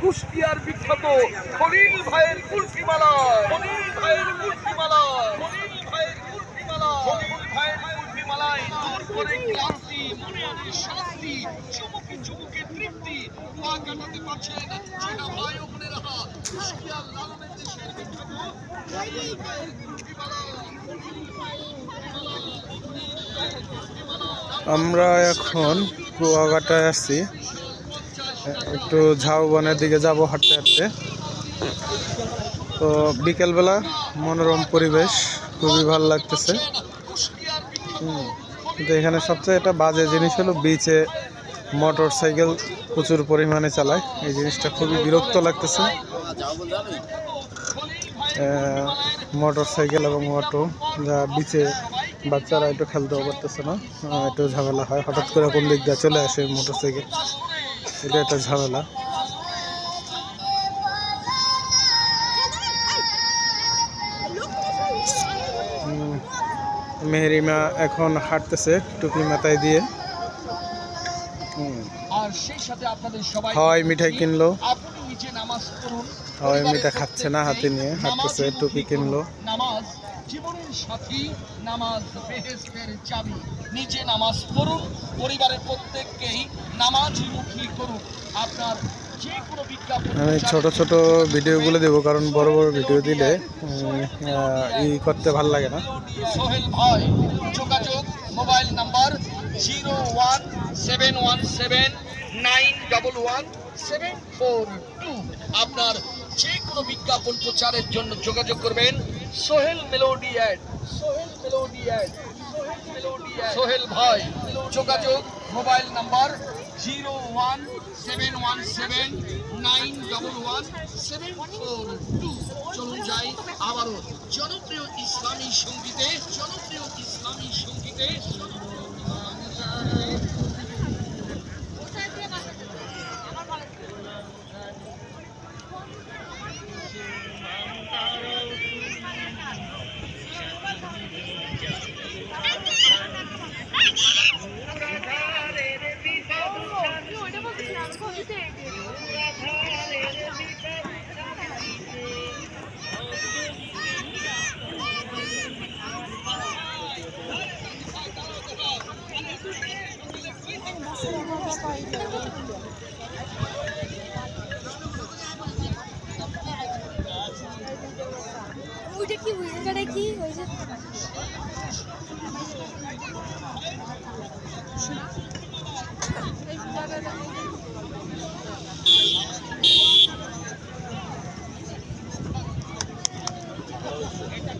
কুষ্টিয়ার বিখ্যাত খলিল ভাইয়ের কুলফিমালা খলিল ভাইয়ের খলিল ভাইয়ের খলিল ভাইয়ের দূর করে ক্লান্তি, মনে আছে শান্তি, চুমুকে চুমুকে তৃপ্তি, পা কাটাতে পারছেন ভাই বোনেরা। কুষ্টিয়ার লালনের দেশের বিখ্যাত খলিল ভাইয়ের আমরা এখন কুয়াকাটায় আছি একটু ঝাউবনের দিকে যাব হাঁটতে হাঁটতে। তো বিকেলবেলা মনোরম পরিবেশ, খুবই ভালো লাগতেছে। কিন্তু এখানে সবচেয়ে একটা বাজে জিনিস হলো বিচে মোটর সাইকেল প্রচুর পরিমাণে চালায়। এই জিনিসটা খুবই বিরক্ত লাগতেছে। মোটর সাইকেল এবং অটো যা বিচে বাচ্চারা একটু খেলতেও পারতেছে না একটু ঝামেলা হয়। হঠাৎ করে কোন দিক দিয়ে চলে আসে মোটর সাইকেল এটা একটা ঝামেলা। মেহরিমা এখন হাঁটতেছে টুপি মাথায় দিয়ে। হাওয়াই মিঠাই কিনলো। হাওয়াই মিঠাই খাচ্ছে না হাতে নিয়ে হাঁটতেছে টুপি কিনলো। নামাজ। জীবনের সাথী নামাজ বেহেস্তের চাবি। নিজে নামাজ পড়ুন পরিবারের প্রত্যেককেই নামাজমুখী করুন। আপনার যে কোনো বিজ্ঞাপন আমি ছোট ছোট ভিডিওগুলো দেবো কারণ বড় বড় ভিডিও দিলে ই করতে ভালো লাগে না। সোহেল ভাই যোগাযোগ mobile number zero one seven one seven nine double one seven four two. আপনার যে কোনো বিজ্ঞাপন প্রচারের জন্য যোগাযোগ করবেন Sohel melody ad. Sohel melody ad. Sohel ভাই, যোগাযোগ mobile number zero one seven one seven nine double one seven four two. চলুন যাই আবারও। জনপ্রিয় ইসলামী সঙ্গীতে, জনপ্রিয় ইসলামী সঙ্গীতে ওইটা কি ওই জায়গাটা কি? ওই যে